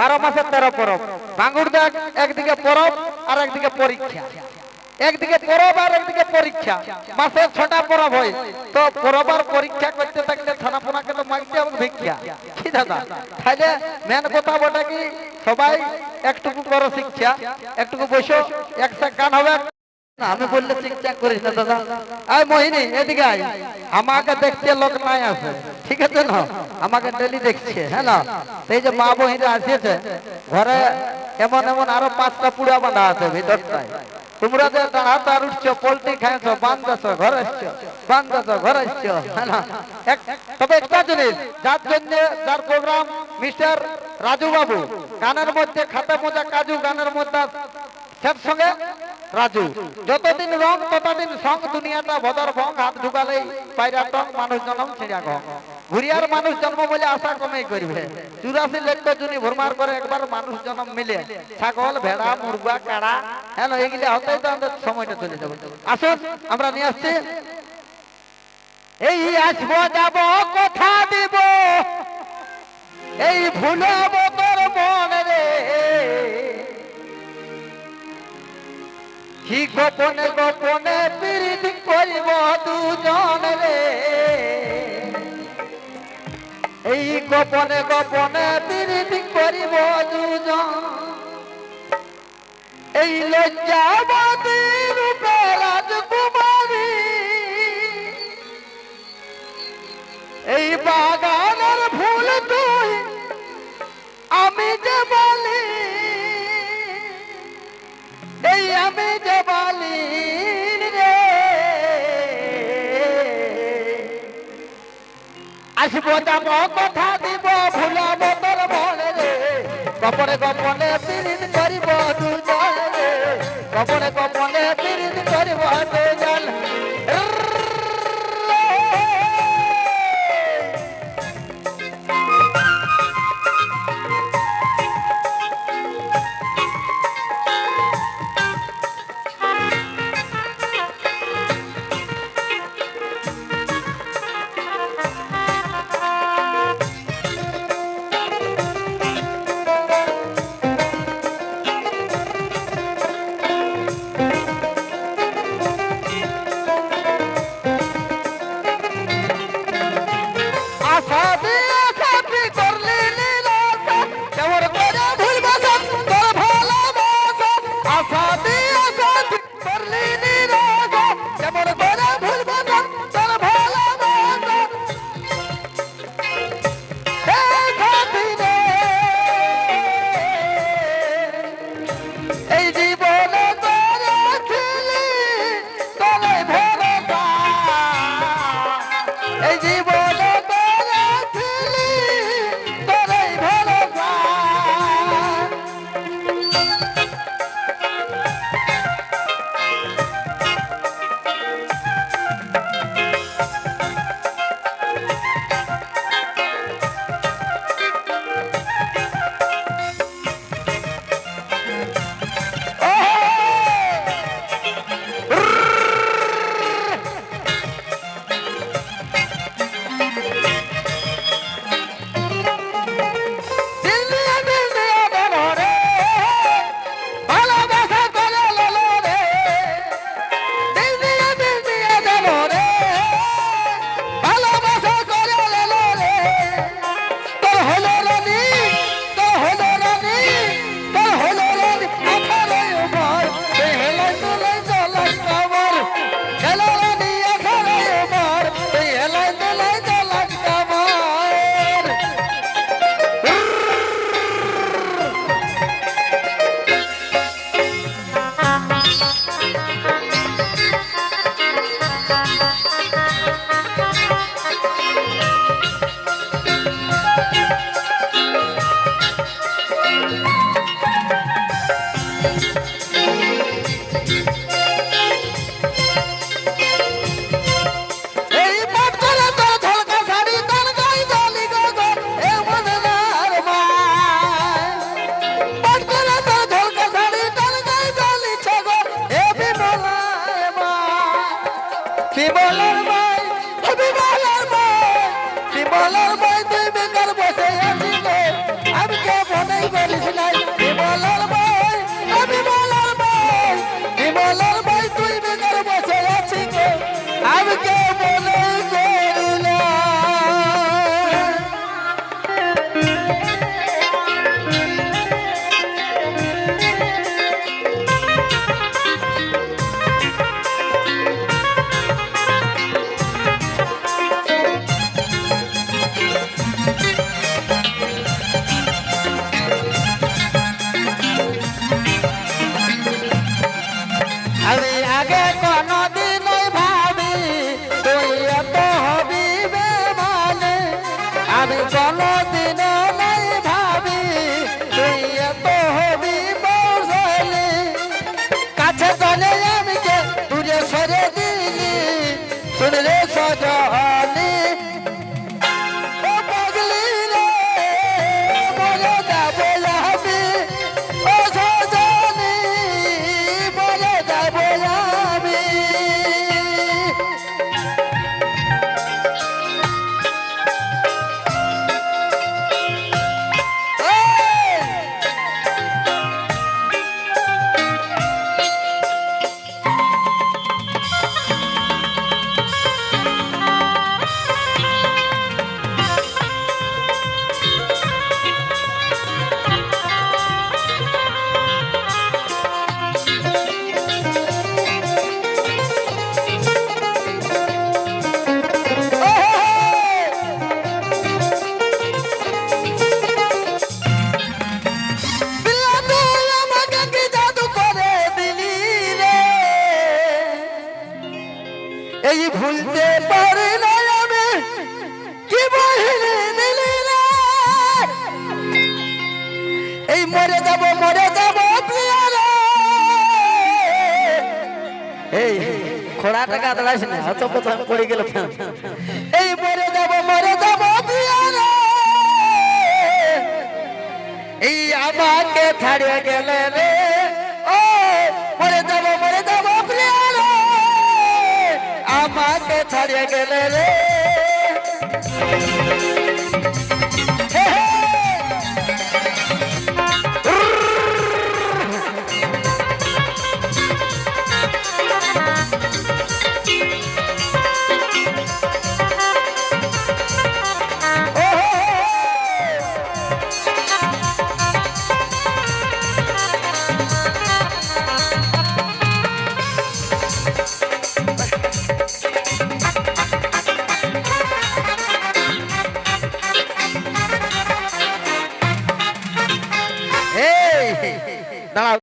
বারো মাসের তেরো পরব। ভাঙুর দেখ একদিকে পরব আর একদিকে পরীক্ষা। একদিকে পরব আর একদিকে পরীক্ষা। মাসে ছটা পরব হয়। তো পরব আর পরীক্ষা করতে থাকলে থানা পোনাকে তো মাগতে হবে ভিক্ষা। কি দাদা? তাহলে মেন কথা বটে কি? সবাই একটুকু করো শিক্ষা, একটুকু বসো একসাথে গান হবে। আমি বললে চিকচাক করিস না দাদা। আয় মোহিনী, এদিকে আয়। আমাকে দেখতে লোক নাই আছে। ঠিক আছে না? আমাকে ডেলি দেখছে হ্যাঁ না? এই যে মা বহিরা আসিয়েছে, ঘরে এমন এমন আরও পাঁচটা পুড়া বাঁধা আছে ভিতরটায়। তোমরা যে আর উঠছো পোল্ট্রি খাইছো বান্ধছ ঘরে আসছো বান্ধছ ঘরে আসছো হ্যাঁ তবে একটা জিনিস, যার জন্য যার প্রোগ্রাম মিস্টার রাজু বাবু গানের মধ্যে খাতা মোজা কাজু গানের মধ্যে সব সঙ্গে রাজু। যতদিন রং, ততদিন সং দুনিয়াটা ভদর ভং হাত ঢুকালেই পায়রা টং মানুষ জন্ম ছিঁড়া গং ঘুরিয়ার মানুষ জন্ম বলে আশা কমেই করবে। চুরাশি লক্ষ জুনি ভরমার করে একবার মানুষ জন্ম মিলে। ছাগল, ভেড়া, মুরগা, কাড়া হ্যাঁ এগুলি হতেই তো আমাদের সময়টা চলে যাবে। আসুন, আমরা নিয়ে আসছি। এই আসব, যাব, কথা দিব। এই ভুলাব তোর মন কি গোপনে গোপনে প্রীতি করিব দুজন রে? এই গোপনে গোপনে প্রীতি করিব দুজন। এই লজ্জাবতী আসব যাব কথা দিব ভুলাব তোর মনে রে। গোপনে গোপনে পিরিত করিব দুজনে রে। গোপনে এই জীবনে এই ভুলতে পারি না আমি। কি বহিনী রে এই মরে যাব মরে যাব এই খোড়া টাকা দাঁড়াস না অত প্রথম পড়ে গেল এই মরে যাব মরে যাব এই আমাকে ছাড়িয়ে গেলে রে। ছাড়িয়ে গেলে রে।